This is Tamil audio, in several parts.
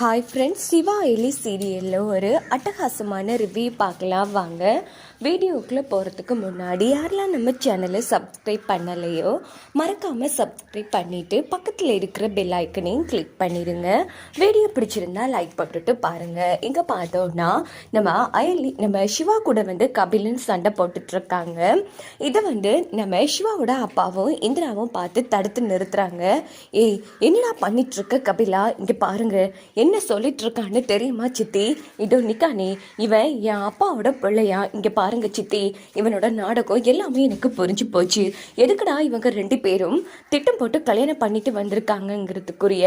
ஹாய் ஃப்ரெண்ட்ஸ் சிவா எலி சீரியலில் ஒரு அட்டகாசமான ரிவ்யூ பார்க்கலாம். வாங்க. வீடியோக்குள்ளே போகிறதுக்கு முன்னாடி யாரெல்லாம் நம்ம சேனலை சப்ஸ்கிரைப் பண்ணலையோ மறக்காமல் சப்ஸ்கிரைப் பண்ணிவிட்டு பக்கத்தில் இருக்கிற பெல் ஐக்கனையும் கிளிக் பண்ணிடுங்க வீடியோ பிடிச்சிருந்தா லைக் போட்டுட்டு பாருங்கள் இங்கே பார்த்தோன்னா நம்ம அயலி நம்ம சிவா கூட வந்து கபிலன் சண்டை போட்டுட்ருக்காங்க இதை வந்து நம்ம சிவாவோட அப்பாவும் இந்திராவும் பார்த்து தடுத்து நிறுத்துறாங்க. ஏய் என்னடா பண்ணிகிட்ருக்க கபிலா? இங்கே பாருங்க என்ன சொல்லிட்டு இருக்கான்னு தெரியுமா சித்தி? இதோ நிக்கானே இவன் என் அப்பாவோட பிள்ளையா? இங்கே பா பாருங்க சித்தி இவனோட நாடகம் எல்லாமே எனக்கு புரிஞ்சு போச்சு. எதுக்குடா இவங்க ரெண்டு பேரும் திட்டம் போட்டு கல்யாணம் பண்ணிட்டு வந்திருக்காங்கங்கிறதுக்குரிய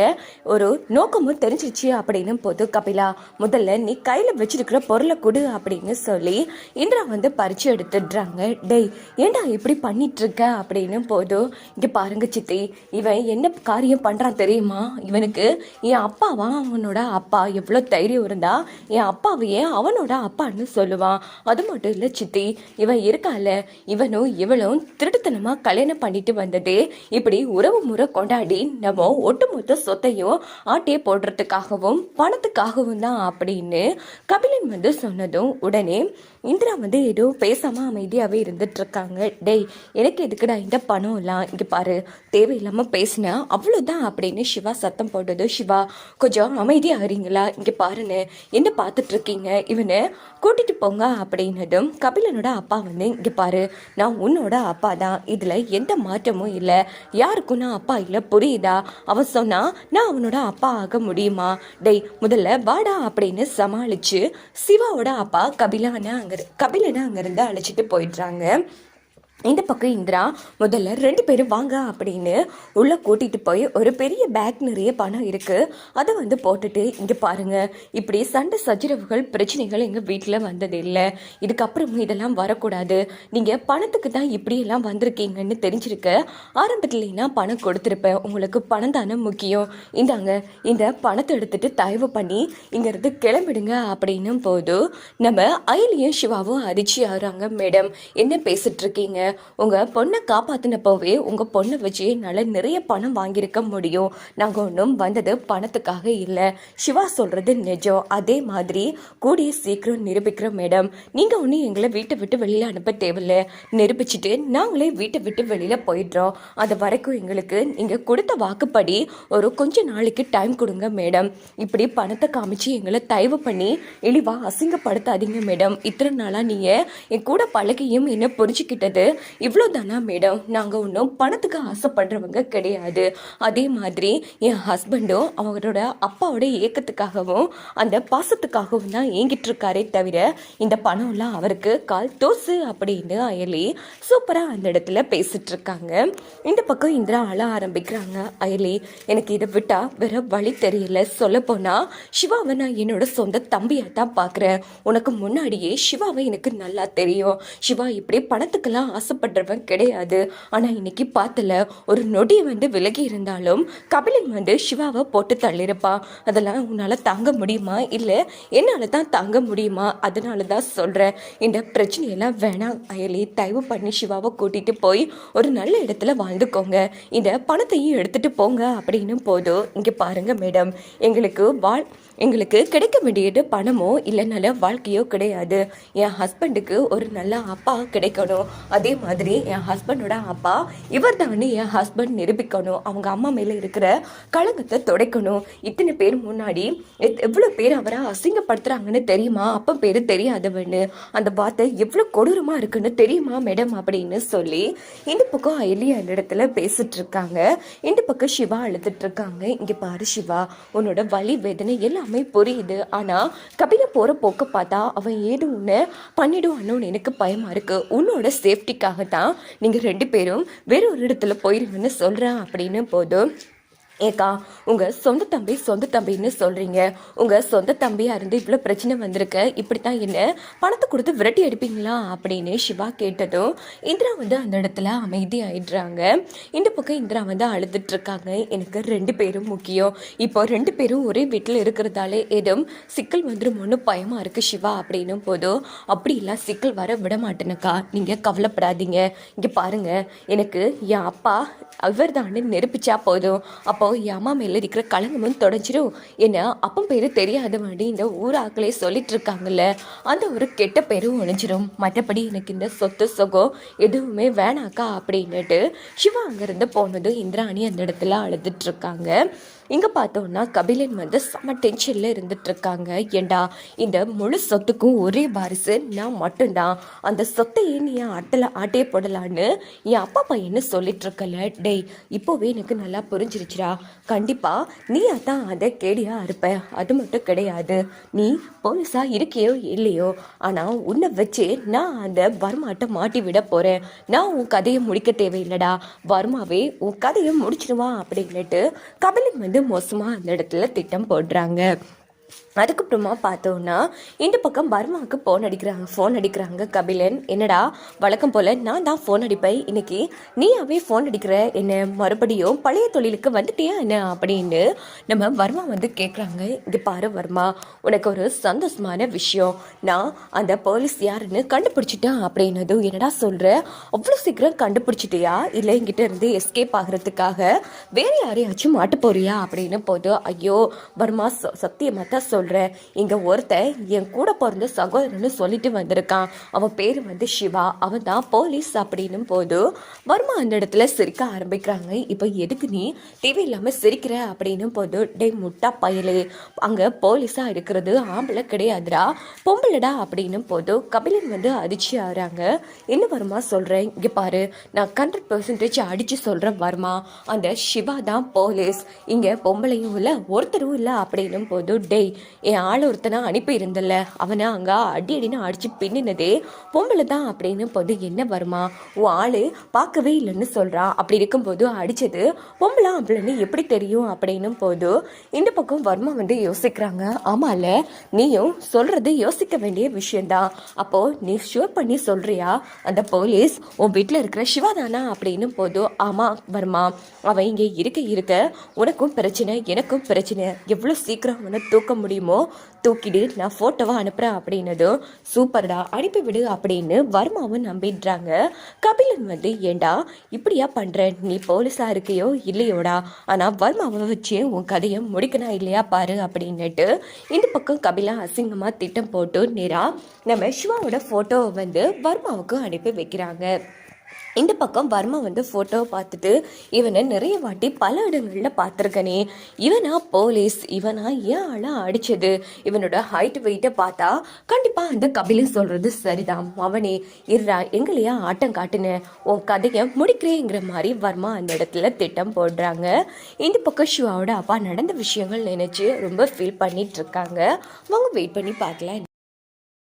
ஒரு நோக்கமும் தெரிஞ்சிருச்சு அப்படின்னு போது கபிலா முதல்ல நீ கையில வச்சிருக்கிற பொருளை கொடு அப்படின்னு சொல்லி இந்திரா வந்து பறிச்சு எடுத்துடுறாங்க. டேய் ஏன்டா இப்படி பண்ணிட்டு இருக்க அப்படின்னு போதும் இங்க பாருங்க சித்தி இவன் என்ன காரியம் பண்றான் தெரியுமா? இவனுக்கு என் அப்பாவா? அவனோட அப்பா எவ்வளோ தைரியம் இருந்தா என் அப்பாவையே அவனோட அப்பான்னு சொல்லுவான். அது மட்டும் இல்லை சித்தி இவன் இருக்கால இவனும் இவளும் திருட்டுத்தனமா கல்யாணம் பண்ணிட்டு வந்தது இப்படி உறவு முறை கொண்டாடி நம்ம ஒட்டுமொத்த சொத்தையும் ஆட்டியே போடுறதுக்காகவும் பணத்துக்காகவும் தான் அப்படின்னு கபிலன் வந்து சொன்னதும் உடனே இந்திரா வந்து ஏதோ பேசாமல் அமைதியாகவே இருந்துட்டு இருக்காங்க டேய் எனக்கு எதுக்குடா இந்த பணம் எல்லாம் இங்க பாரு தேவையில்லாமல் பேசினேன் அவ்வளோதான் அப்படின்னு சிவா சத்தம் போட்டது சிவா கொஞ்சம் அமைதியாக இருங்களா? இங்கே பாருன்னு என்ன பார்த்துட்ருக்கீங்க இவனை கூட்டிகிட்டு போங்க அப்படின்னதும் கபிலனோட அப்பா வந்து இங்கே பாரு நான் உன்னோட அப்பா தான் இதில் எந்த மாற்றமும் இல்லை. யாருக்கும் நான் அப்பா இல்லை புரியுதா? அவன் சொன்னால் நான் அவனோட அப்பா ஆக முடியுமா? டேய் முதல்ல வாடா அப்படின்னு சமாளித்து சிவாவோட அப்பா கபிலான அங்கே கபிலனை அங்கேருந்து அழைச்சிட்டு போயிடுறாங்க. இந்த பக்கம் இந்திரா முதல்ல ரெண்டு பேரும் வாங்க அப்படின்னு உள்ளே கூட்டிகிட்டு போய் ஒரு பெரிய பேக் நிறைய பணம் இருக்குது அதை வந்து போட்டுட்டு இங்கே பாருங்கள் இப்படி சண்டை சச்சரவுகள் பிரச்சனைகள் எங்கள் வீட்டில் வந்தது இல்லை. இதுக்கப்புறமும் இதெல்லாம் வரக்கூடாது. நீங்கள் பணத்துக்கு தான் இப்படியெல்லாம் வந்திருக்கீங்கன்னு தெரிஞ்சிருக்க. ஆரம்பத்துலனா பணம் கொடுத்துருப்பேன். உங்களுக்கு பணம் தானே முக்கியம். இந்தாங்க இந்த பணத்தை எடுத்துகிட்டு தயவு பண்ணி இங்கேருந்து கிளம்பிடுங்க அப்படின்னும் போது நம்ம அயலியும் சிவாவும் அதிர்ச்சி ஆகிறாங்க மேடம். என்ன பேசிகிட்ருக்கீங்க உங்கள் பொண்ணை காப்பாற்றினப்போவே உங்கள் பொண்ணை வச்சு என்னால் நிறைய பணம் வாங்கியிருக்க முடியும். நாங்கள் ஒன்றும் வந்தது பணத்துக்காக இல்லை. சிவா சொல்கிறது நிஜம். அதே மாதிரி கூடிய சீக்கிரம் நிரூபிக்கிறோம் மேடம். நீங்கள் ஒன்றும் எங்களை வீட்டை விட்டு வெளியில் அனுப்ப தேவையில்லை. நிரூபிச்சுட்டு நாங்களே வீட்டை விட்டு வெளியில் போயிடுறோம். அது வரைக்கும் எங்களுக்கு நீங்கள் கொடுத்த வாக்குப்படி ஒரு கொஞ்ச நாளைக்கு டைம் கொடுங்க மேடம். இப்படி பணத்தை காமிச்சு எங்களை தயவு பண்ணி இழிவாக அசிங்கப்படுத்தாதீங்க மேடம். இத்தனை நாளாக நீங்கள் என் கூட பழகியும் என்ன புரிஞ்சுக்கிட்டது? இவ்வளோ தானா மேடம்? நாங்கள் ஒன்றும் பணத்துக்கு ஆசைப்படுறவங்க கிடையாது. அதே மாதிரி என் ஹஸ்பண்டும் அவரோட அப்பாவோட ஏக்கத்துக்காகவும் அந்த பாசத்துக்காகவும் தான் ஏங்கிட்டு இருக்காரே தவிர இந்த பணம்லாம் அவருக்கு கால் தோசு அப்படின்னு அயலி சூப்பராக அந்த இடத்துல பேசிட்டு இருக்காங்க இந்த பக்கம் இந்திரா அழ ஆரம்பிக்கிறாங்க. அயலி எனக்கு இதை விட்டால் வேற வழி தெரியல. சொல்லப்போனால் சிவாவை நான் என்னோட சொந்த தம்பியாக தான் பார்க்குறேன் உனக்கு முன்னாடியே சிவாவை எனக்கு நல்லா தெரியும். சிவா இப்படி பணத்துக்கெல்லாம் ஆசைப்படுறவன் கிடையாது. ஆனால் இன்னைக்கு பார்த்தல ஒரு நொடி வந்து விலகி இருந்தாலும் கபிலன் வந்து சிவாவை போட்டு தள்ளியிருப்பான் அதெல்லாம் உன்னால் தாங்க முடியுமா? இல்லை என்னால் தான் தாங்க முடியுமா? அதனால தான் சொல்கிறேன் இந்த பிரச்சனையெல்லாம் வேணாம் அயலி. தயவு பண்ணி சிவாவை கூட்டிகிட்டு போய் ஒரு நல்ல இடத்துல வாழ்ந்துக்கோங்க. இந்த பணத்தையும் எடுத்துகிட்டு போங்க அப்படின்னு போதும் இங்கே பாருங்க மேடம். எங்களுக்கு வாழ் எங்களுக்கு கிடைக்க வேண்டியது பணமோ இல்லை நல்ல வாழ்க்கையோ கிடையாது. என் ஹஸ்பண்டுக்கு ஒரு நல்ல அப்பா கிடைக்கணும். அதே மாதிரி என் ஹஸ்பண்டோட அப்பா இவர் தான் என் ஹஸ்பண்ட் நிரூபிக்கணும். அவங்க அம்மா மேலே இருக்கிற களங்கத்தை துடைக்கணும். இத்தனை பேர் முன்னாடி எவ்வளோ பேர் அவரை அசிங்கப்படுத்துறாங்கன்னு தெரியுமா? அப்போ பேர் தெரியாதவன்னு. அந்த வார்த்தை எவ்வளோ கொடூரமாக இருக்குன்னு தெரியுமா மேடம் அப்படின்னு சொல்லி இந்த பக்கம் ஐலியா அந்த இடத்துல பேசிட்டு இருக்காங்க. இந்த பக்கம் சிவா அழுதுட்டு இருக்காங்க. இங்கே பாரு சிவா உன்னோட வலி வேதனை எல்லாமே புரியுது. ஆனால் கபில போகிற போக்க பார்த்தா அவன் ஏதோ ஒன்று பண்ணிடுவானோன்னு எனக்கு பயமா இருக்கு. உன்னோட சேஃப்டிக்காக தான் நீங்கள் ரெண்டு பேரும் வேற ஒரு இடத்துல போயிருங்கன்னு சொல்கிறேன் அப்படின்னு போதும் ஏக்கா உங்கள் சொந்த தம்பி சொந்த தம்பின்னு சொல்கிறீங்க உங்கள் சொந்த தம்பியாக இருந்து இவ்வளோ பிரச்சனை வந்திருக்கு. இப்படி தான் என்ன? பணத்தை கொடுத்து விரட்டி அடிப்பீங்களா? அப்படின்னு சிவா கேட்டதும் இந்திரா வந்து அந்த இடத்துல அமைதி ஆயிடுறாங்க. இந்த பக்கம் இந்திரா வந்து அழுதுட்ருக்காங்க எனக்கு ரெண்டு பேரும் முக்கியம். இப்போ ரெண்டு பேரும் ஒரே வீட்டில் இருக்கிறதாலே ஏதும் சிக்கல் வந்துருமோன்னு பயமாக இருக்குது சிவா அப்படின்னும் போதும் அப்படி இல்லை சிக்கல் வர விட மாட்டேனுக்கா. நீங்கள் கவலைப்படாதீங்க. இங்கே பாருங்கள் எனக்கு என் அப்பா அவர் தான் நெருப்பிச்சா போதும். அப்போ என் அம்மா மேலே இருக்கிற கலங்கமும் தொடஞ்சிடும் என்ன அப்பன் பேர் தெரியாத மாதிரி இந்த ஊராக்களே சொல்லிட்டு இருக்காங்கல்ல அந்த ஒரு கெட்ட பேரும் ஒழிஞ்சிரும். மற்றபடி எனக்கு இந்த சொத்து சுகம் எதுவுமே வேணாக்கா அப்படின்னுட்டு சிவா அங்கேருந்து போனதும் இந்திராணி அந்த இடத்துல அழுதுட்டு இருக்காங்க இங்கே பார்த்தோன்னா கபிலன் வந்து செம டென்ஷனில் இருந்துட்டு இருக்காங்க ஏண்டா இந்த முழு சொத்துக்கும் ஒரே வாரிசு நான் மட்டும்தான் அந்த சொத்தையே நீ என் ஆட்டில் ஆட்டே போடலான்னு என் அப்பா பையன்னு சொல்லிட்டுருக்கல. டேய் இப்போவே எனக்கு நல்லா புரிஞ்சிருச்சுடா. கண்டிப்பாக நீ அதான் அதை கேடியாக இருப்ப அது மட்டும் கிடையாது. நீ போலீஸாக இருக்கியோ இல்லையோ ஆனால் உன்னை வச்சு நான் அந்த வர்மாட்ட மாட்டி விட போகிறேன் நான் உன் கதையை முடிக்க தேவையில்லடா. வர்மாவே உன் கதையை முடிச்சிடுவான் அப்படின்னுட்டு கபிலன் வந்து மோசமாக அந்த இடத்துல திட்டம் போடுறாங்க. அதுக்கப்புறமா பார்த்தோன்னா இந்த பக்கம் பர்மாவுக்கு ஃபோன் அடிக்கிறாங்க ஃபோன் அடிக்கிறாங்க கபிலன். என்னடா வழக்கம் போல் நான் தான் ஃபோன் அடிப்பேன். இன்னைக்கு நீயாவே ஃபோன் அடிக்கிற? என்ன மறுபடியும் பழைய தொழிலுக்கு வந்துட்டியா என்ன அப்படின்னு நம்ம வர்மா வந்து கேட்குறாங்க இங்கே பாரு வர்மா உனக்கு ஒரு சந்தோஷமான விஷயம். நான் அந்த போலீஸ் யாருன்னு கண்டுபிடிச்சிட்டேன் அப்படின்னதும் என்னடா சொல்கிற அவ்வளோ சீக்கிரம் கண்டுபிடிச்சிட்டியா? இல்லை எங்கிட்ட இருந்து எஸ்கேப் ஆகிறதுக்காக வேறு யாரையாச்சும் மாட்ட போறியா? அப்படின்னு போதும் ஐயோ வர்மா சத்தியமாக சத்தியமா தான் சொல்கிறேன் இங்கே ஒருத்தன் என் கூட பிறந்த சகோதரன்னு சொல்லிட்டு வந்திருக்கான். அவன் பேர் வந்து சிவா அவன் தான் போலீஸ் அப்படின்னும் போது வர்மா அந்த இடத்துல சிரிக்க ஆரம்பிக்கிறாங்க. இப்போ எதுக்கு நீ தேவையில்லாமல் சிரிக்கிற? அப்படின்னும் போது டேய் முட்டா பயலு. அங்கே போலீஸாக இருக்கிறது ஆம்பளை கிடையாதுடா. பொம்பளைடா. அப்படின்னும் போது கபிலன் வந்து அதிர்ச்சி ஆகிறாங்க. என்ன வருமா சொல்கிறேன் இங்கே பாரு. நான் ஹண்ட்ரட் பர்சன்டேஜ் அடித்து சொல்கிறேன் வருமா. அந்த சிவா தான் போலீஸ். இங்கே பொம்பளையும் இல்லை ஒருத்தரும் இல்லை. அப்படின்னும் போது டேய் என் ஆள் ஒருத்தனை அனுப்பியிருந்தல அவனை அங்கே அடி அடின்னு அடித்து பின்னினதே பொம்பளை தான் அப்படின்னு போது என்ன வருமா? உன் ஆள் பார்க்கவே இல்லைன்னு சொல்கிறான் அப்படி இருக்கும்போது அடித்தது பொம்பளை அப்படின்னு எப்படி தெரியும் அப்படின்னும் போது இந்த பக்கம் வர்மா வந்து யோசிக்கிறாங்க. ஆமால நீயும் சொல்கிறது யோசிக்க வேண்டிய விஷயந்தான் அப்போது நீ ஷூர் பண்ணி சொல்கிறியா அந்த போலீஸ் உன் வீட்டில் இருக்கிற சிவா தானா அப்படின்னு போது ஆமாம் வர்மா அவன் இங்கே இருக்க இருக்க உனக்கும் பிரச்சனை எனக்கும் பிரச்சனை. எவ்வளோ சீக்கிரம் அவனை தூக்க முடியுமோ? தூக்கிடு நான் ஃபோட்டோவை அனுப்புகிறேன் அப்படின்னதும் சூப்பர்டா அனுப்பிவிடு அப்படின்னு வர்மாவும் நம்பிடுறாங்க கபிலன் வந்து ஏண்டா இப்படியா பண்ணுற நீ போலீஸாக இருக்கையோ? இல்லையோடா. ஆனால் வர்மாவை வச்சு உன் கதையை முடிக்கணும் இல்லையா பாரு அப்படின்னுட்டு இந்த பக்கம் கபிலா அசிங்கமாக திட்டம் போட்டு நேராக நம்ம சிவாவோட ஃபோட்டோவை வந்து வர்மாவுக்கு அனுப்பி வைக்கிறாங்க. இந்த பக்கம் வர்மா வந்து ஃபோட்டோவை பார்த்துட்டு இவனை நிறைய வாட்டி பல இடங்களில் பார்த்துருக்கனே. இவனா போலீஸ் இவனா ஏன் ஆளாக அடிச்சது? இவனோட ஹைட் வெயிட்டை பார்த்தா கண்டிப்பாக அந்த கபிலன் சொல்கிறது சரிதான். அவனே இருடா எங்களையா ஆட்டம் காட்டுன? உன் கதையை முடிக்கிறேங்கிற மாதிரி வர்மா அந்த இடத்துல திட்டம் போடுறாங்க. இந்த பக்கம் சிவாவோட அப்பா நடந்த விஷயங்கள் நினச்சி ரொம்ப ஃபீல் பண்ணிகிட்ருக்காங்க அவங்க வெயிட் பண்ணி பார்க்கலாம்.